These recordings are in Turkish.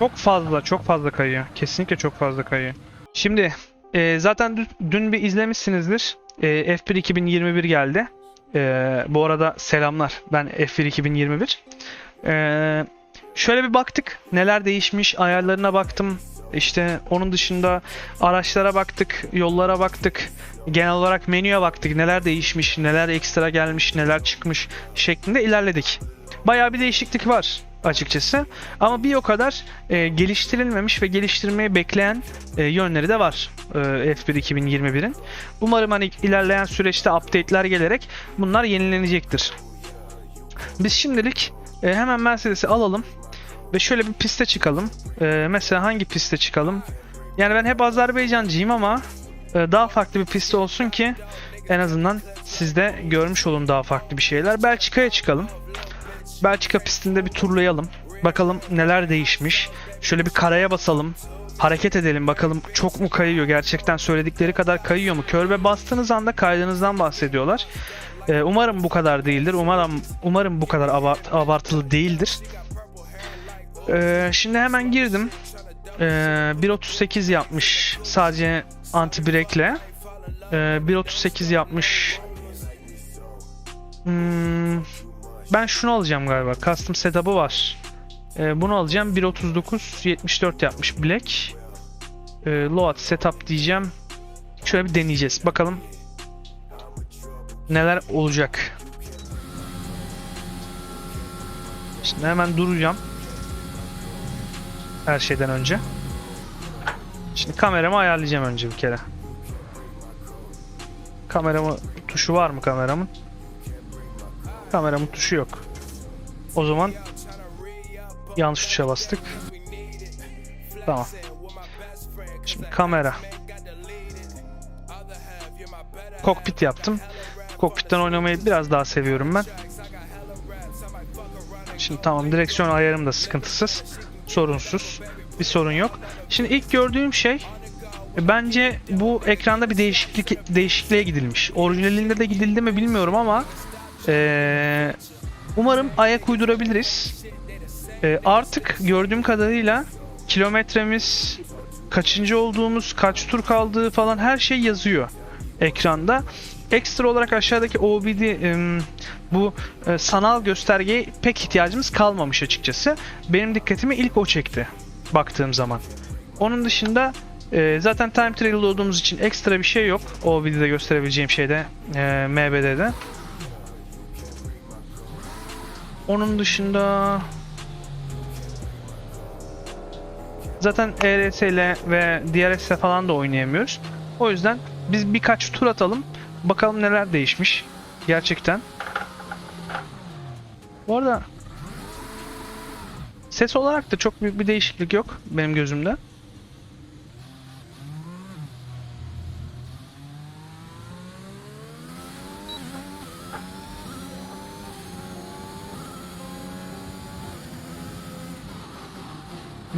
Çok fazla, çok fazla kayıyor. Kesinlikle çok fazla kayıyor. Şimdi e, zaten dün, bir izlemişsinizdir. E, F1 2021 geldi. E, bu arada selamlar. Ben F1 2021. E, şöyle bir baktık. Neler değişmiş. Ayarlarına baktım. İşte onun dışında araçlara baktık, yollara baktık. Genel olarak menüye baktık. Neler değişmiş, neler ekstra gelmiş, neler çıkmış şeklinde ilerledik. Bayağı bir değişiklik var açıkçası. Ama bir o kadar e, geliştirilmemiş ve geliştirmeyi bekleyen e, yönleri de var e, F1 2021'in. Umarım hani ilerleyen süreçte update'ler gelerek bunlar yenilenecektir. Biz şimdilik e, hemen Mercedes'i alalım ve şöyle bir piste çıkalım. E, mesela hangi piste çıkalım? Yani ben hep Azerbaycancıyım ama e, daha farklı bir pist olsun ki en azından siz de görmüş olun daha farklı bir şeyler. Belçika'ya çıkalım. Belçika pistinde bir turlayalım. Bakalım neler değişmiş. Şöyle bir karaya basalım. Hareket edelim bakalım çok mu kayıyor gerçekten söyledikleri kadar kayıyor mu? Körbe bastığınız anda kaydığınızdan bahsediyorlar. Ee, umarım bu kadar değildir. Umarım umarım bu kadar abart- abartılı değildir. Ee, şimdi hemen girdim. Ee, 1.38 yapmış sadece anti break'le. Ee, 1.38 yapmış. Hmm, ben şunu alacağım galiba. Custom setup'ı var. Ee, bunu alacağım. 1.39 74 yapmış Black. Ee, load setup diyeceğim. Şöyle bir deneyeceğiz. Bakalım neler olacak. Şimdi hemen duracağım. Her şeyden önce. Şimdi kameramı ayarlayacağım önce bir kere. Kameramı tuşu var mı kameramın? Kameramın tuşu yok. O zaman yanlış tuşa bastık. Tamam. Şimdi kamera. Kokpit yaptım. Kokpitten oynamayı biraz daha seviyorum ben. Şimdi tamam direksiyon ayarım da sıkıntısız. Sorunsuz. Bir sorun yok. Şimdi ilk gördüğüm şey bence bu ekranda bir değişiklik değişikliğe gidilmiş. Orijinalinde de gidildi mi bilmiyorum ama ee, umarım ayak uydurabiliriz. Ee, artık gördüğüm kadarıyla kilometremiz, kaçıncı olduğumuz, kaç tur kaldığı falan her şey yazıyor ekranda. Ekstra olarak aşağıdaki OBD bu e, sanal göstergeye pek ihtiyacımız kalmamış açıkçası. Benim dikkatimi ilk o çekti baktığım zaman. Onun dışında e, zaten time trial olduğumuz için ekstra bir şey yok. OBD'de gösterebileceğim şeyde e, MBD'de. Onun dışında zaten ERS ile ve DRS ile falan da oynayamıyoruz. O yüzden biz birkaç tur atalım. Bakalım neler değişmiş. Gerçekten. Bu arada ses olarak da çok büyük bir değişiklik yok benim gözümde.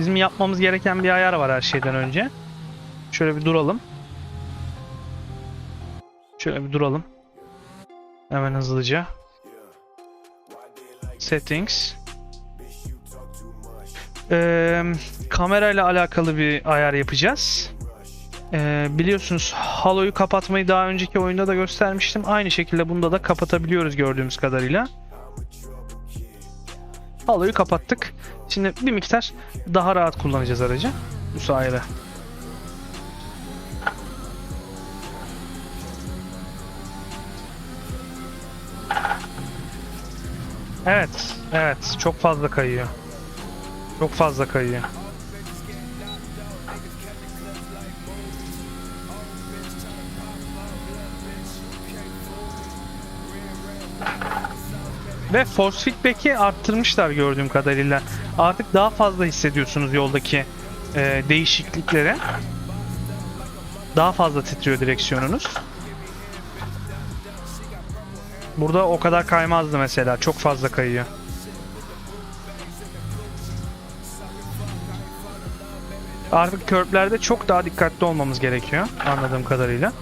Bizim yapmamız gereken bir ayar var her şeyden önce. Şöyle bir duralım. Şöyle bir duralım. Hemen hızlıca. Settings. Ee, kamera ile alakalı bir ayar yapacağız. Ee, biliyorsunuz Halo'yu kapatmayı daha önceki oyunda da göstermiştim. Aynı şekilde bunda da kapatabiliyoruz gördüğümüz kadarıyla. Halo'yu kapattık. Şimdi bir miktar daha rahat kullanacağız aracı. Bu sayede. Evet, evet. Çok fazla kayıyor. Çok fazla kayıyor. Ve force feedback'i arttırmışlar gördüğüm kadarıyla. Artık daha fazla hissediyorsunuz yoldaki e, değişiklikleri. Daha fazla titriyor direksiyonunuz. Burada o kadar kaymazdı mesela. Çok fazla kayıyor. Artık körplerde çok daha dikkatli olmamız gerekiyor anladığım kadarıyla.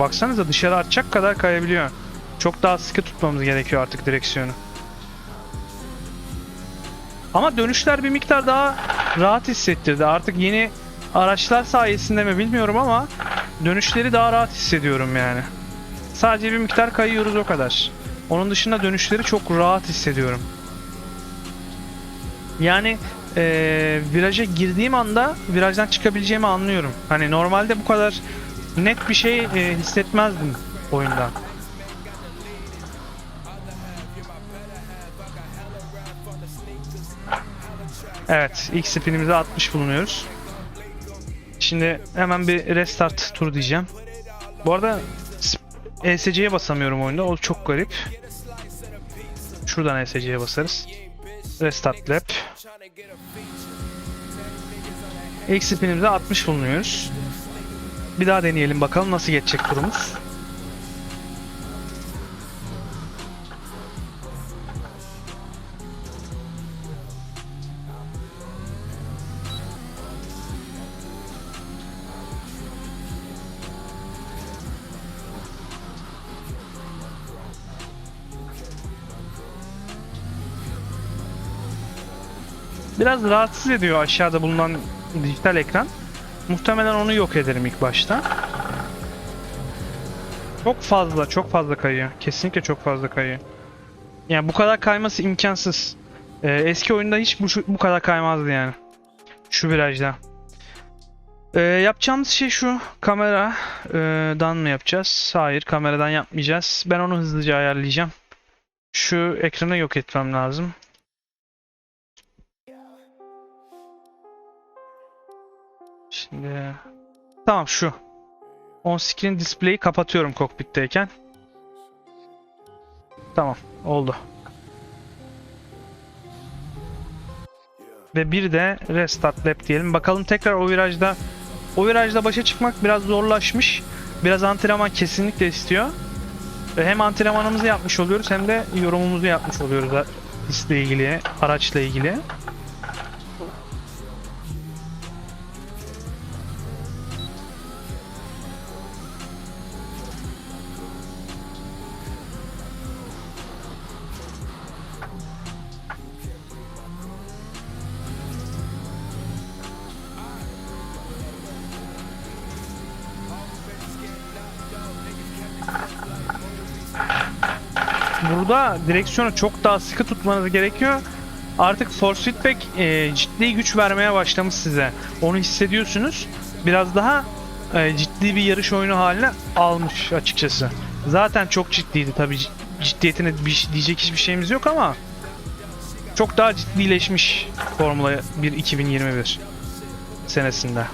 Baksanıza dışarı atacak kadar kayabiliyor. Çok daha sıkı tutmamız gerekiyor artık direksiyonu. Ama dönüşler bir miktar daha rahat hissettirdi. Artık yeni araçlar sayesinde mi bilmiyorum ama dönüşleri daha rahat hissediyorum yani. Sadece bir miktar kayıyoruz o kadar. Onun dışında dönüşleri çok rahat hissediyorum. Yani eee viraja girdiğim anda virajdan çıkabileceğimi anlıyorum. Hani normalde bu kadar net bir şey eee, hissetmezdim oyunda. Evet, ilk spinimize atmış bulunuyoruz. Şimdi hemen bir restart tur diyeceğim. Bu arada ESC'ye basamıyorum oyunda. O çok garip. Şuradan ESC'ye basarız. Restart lap. İlk spinimize 60 bulunuyoruz. Bir daha deneyelim bakalım nasıl geçecek turumuz. Biraz rahatsız ediyor aşağıda bulunan dijital ekran. Muhtemelen onu yok ederim ilk başta. Çok fazla, çok fazla kayıyor. Kesinlikle çok fazla kayıyor. Yani bu kadar kayması imkansız. Ee, eski oyunda hiç bu, bu kadar kaymazdı yani. Şu virajda. Ee, yapacağımız şey şu. Kameradan mı yapacağız? Hayır, kameradan yapmayacağız. Ben onu hızlıca ayarlayacağım. Şu ekranı yok etmem lazım. Şimdi tamam şu. On screen display'i kapatıyorum kokpitteyken. Tamam oldu. Ve bir de restart lap diyelim. Bakalım tekrar o virajda o virajda başa çıkmak biraz zorlaşmış. Biraz antrenman kesinlikle istiyor. Ve hem antrenmanımızı yapmış oluyoruz hem de yorumumuzu yapmış oluyoruz pistle ilgili, araçla ilgili. Burada direksiyonu çok daha sıkı tutmanız gerekiyor. Artık force feedback e, ciddi güç vermeye başlamış size. Onu hissediyorsunuz. Biraz daha e, ciddi bir yarış oyunu haline almış açıkçası. Zaten çok ciddiydi tabii. Ciddiyetine bir, şey- diyecek hiçbir şeyimiz yok ama çok daha ciddileşmiş Formula 1 2021 senesinde.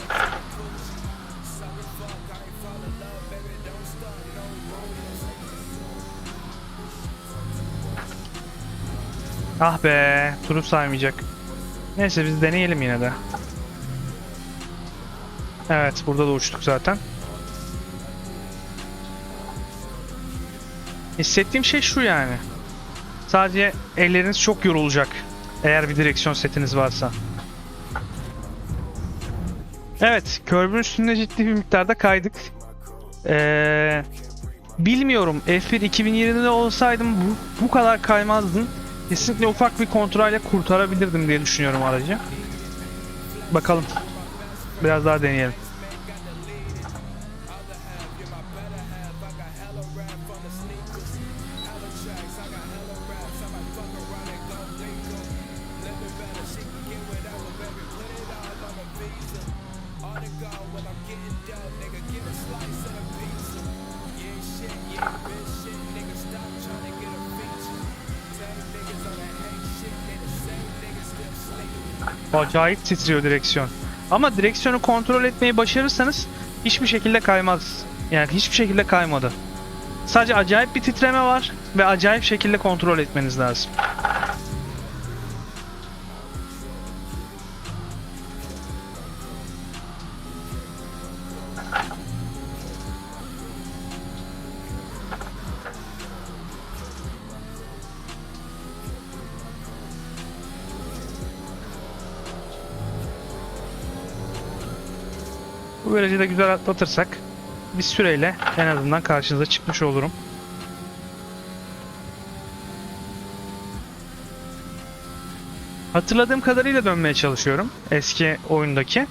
Ah be, turu saymayacak. Neyse biz deneyelim yine de. Evet, burada da uçtuk zaten. Hissettiğim şey şu yani. Sadece elleriniz çok yorulacak. Eğer bir direksiyon setiniz varsa. Evet, körbün üstünde ciddi bir miktarda kaydık. Ee, bilmiyorum, F1 2020'de olsaydım bu, bu kadar kaymazdım. Kesinlikle ufak bir kontrolle kurtarabilirdim diye düşünüyorum aracı. Bakalım. Biraz daha deneyelim. Acayip titriyor direksiyon. Ama direksiyonu kontrol etmeyi başarırsanız hiçbir şekilde kaymaz. Yani hiçbir şekilde kaymadı. Sadece acayip bir titreme var ve acayip şekilde kontrol etmeniz lazım. Bu böylece de güzel atlatırsak bir süreyle en azından karşınıza çıkmış olurum. Hatırladığım kadarıyla dönmeye çalışıyorum eski oyundaki.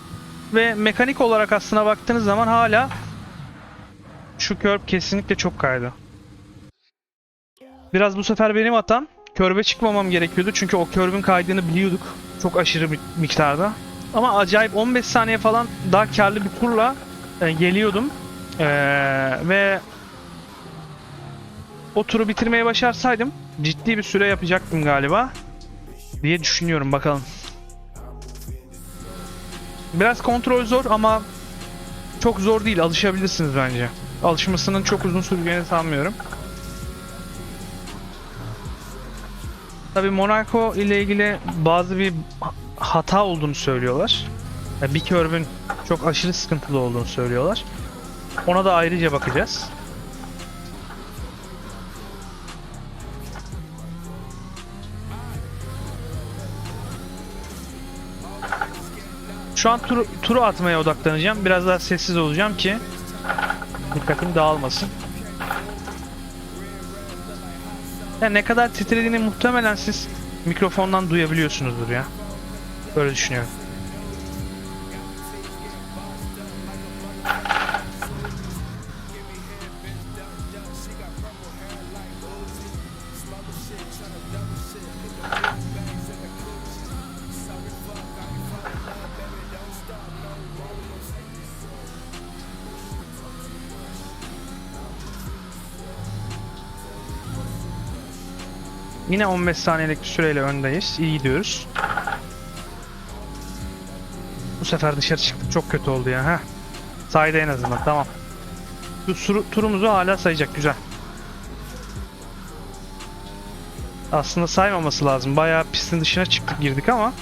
Ve mekanik olarak aslına baktığınız zaman hala şu körb kesinlikle çok kaydı. Biraz bu sefer benim hatam. Körbe çıkmamam gerekiyordu çünkü o körbün kaydığını biliyorduk. Çok aşırı miktarda. Ama acayip 15 saniye falan daha karlı bir turla e, geliyordum. E, ve o turu bitirmeye başarsaydım ciddi bir süre yapacaktım galiba diye düşünüyorum bakalım. Biraz kontrol zor ama çok zor değil alışabilirsiniz bence. Alışmasının çok uzun süreceğini sanmıyorum. Tabi Monaco ile ilgili bazı bir hata olduğunu söylüyorlar. Yani bir körbün çok aşırı sıkıntılı olduğunu söylüyorlar. Ona da ayrıca bakacağız. Şu an turu, turu atmaya odaklanacağım. Biraz daha sessiz olacağım ki dikkatim dağılmasın. Yani ne kadar titrediğini muhtemelen siz mikrofondan duyabiliyorsunuzdur ya. Böyle düşünüyorum. Yine 15 saniyelik süreyle öndeyiz. İyi gidiyoruz. Bu sefer dışarı çıktık. Çok kötü oldu ya. Heh. Sayda en azından. Tamam. Bu suru- turumuzu hala sayacak. Güzel. Aslında saymaması lazım. Bayağı pistin dışına çıktık girdik ama.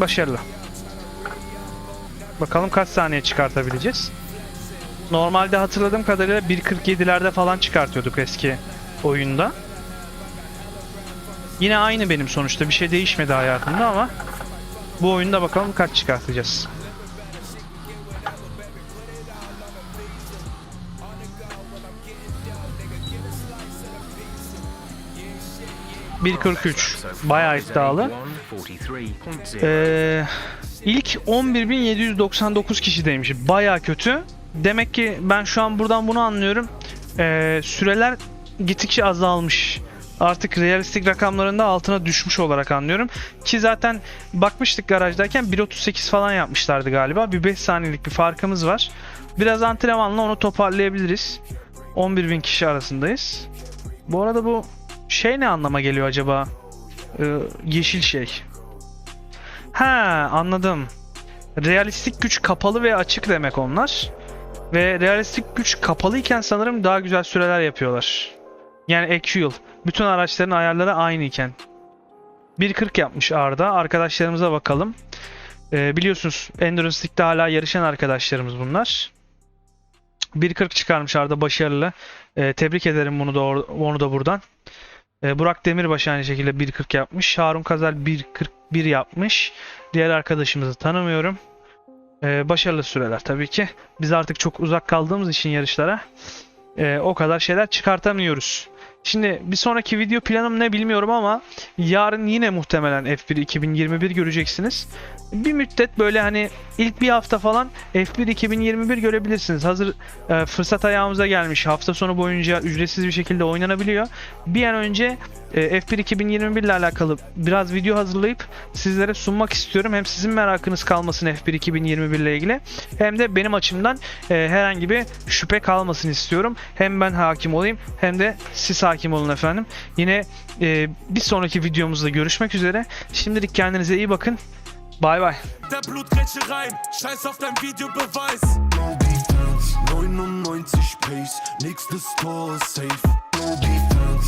Başarılı. Bakalım kaç saniye çıkartabileceğiz. Normalde hatırladığım kadarıyla 1.47'lerde falan çıkartıyorduk eski oyunda. Yine aynı benim sonuçta bir şey değişmedi hayatımda ama bu oyunda bakalım kaç çıkartacağız. ...1.43. Bayağı iddialı. Ee, ilk 11.799 kişideymiş. Baya kötü. Demek ki ben şu an buradan bunu anlıyorum. Ee, süreler gittikçe azalmış. Artık realistik rakamlarında altına düşmüş olarak anlıyorum. Ki zaten bakmıştık garajdayken 1.38 falan yapmışlardı galiba. Bir 5 saniyelik bir farkımız var. Biraz antrenmanla onu toparlayabiliriz. 11.000 kişi arasındayız. Bu arada bu şey ne anlama geliyor acaba? Ee, yeşil şey. Ha anladım. Realistik güç kapalı ve açık demek onlar. Ve realistik güç kapalıyken sanırım daha güzel süreler yapıyorlar. Yani actual. Bütün araçların ayarları aynı iken. 1.40 yapmış Arda. Arkadaşlarımıza bakalım. Ee, biliyorsunuz Endurance League'de hala yarışan arkadaşlarımız bunlar. 1.40 çıkarmış Arda başarılı. Ee, tebrik ederim bunu da onu da buradan. Ee, Burak Demirbaş aynı şekilde 1.40 yapmış. Harun Kazel 1.41 yapmış. Diğer arkadaşımızı tanımıyorum. Ee, başarılı süreler tabii ki. Biz artık çok uzak kaldığımız için yarışlara e, o kadar şeyler çıkartamıyoruz. Şimdi bir sonraki video planım ne bilmiyorum ama yarın yine muhtemelen F1 2021 göreceksiniz. Bir müddet böyle hani ilk bir hafta falan F1 2021 görebilirsiniz. Hazır e, fırsat ayağımıza gelmiş. Hafta sonu boyunca ücretsiz bir şekilde oynanabiliyor. Bir an önce e, F1 2021 ile alakalı biraz video hazırlayıp sizlere sunmak istiyorum. Hem sizin merakınız kalmasın F1 2021 ile ilgili hem de benim açımdan e, herhangi bir şüphe kalmasın istiyorum. Hem ben hakim olayım hem de siz hakim olun efendim. Yine e, bir sonraki videomuzda görüşmek üzere. Şimdilik kendinize iyi bakın. Bay bay. Der Blutgrätsche rein, scheiß auf dein Videobeweis. No defense, 99 Pace, nächstes Tor ist safe. No defense.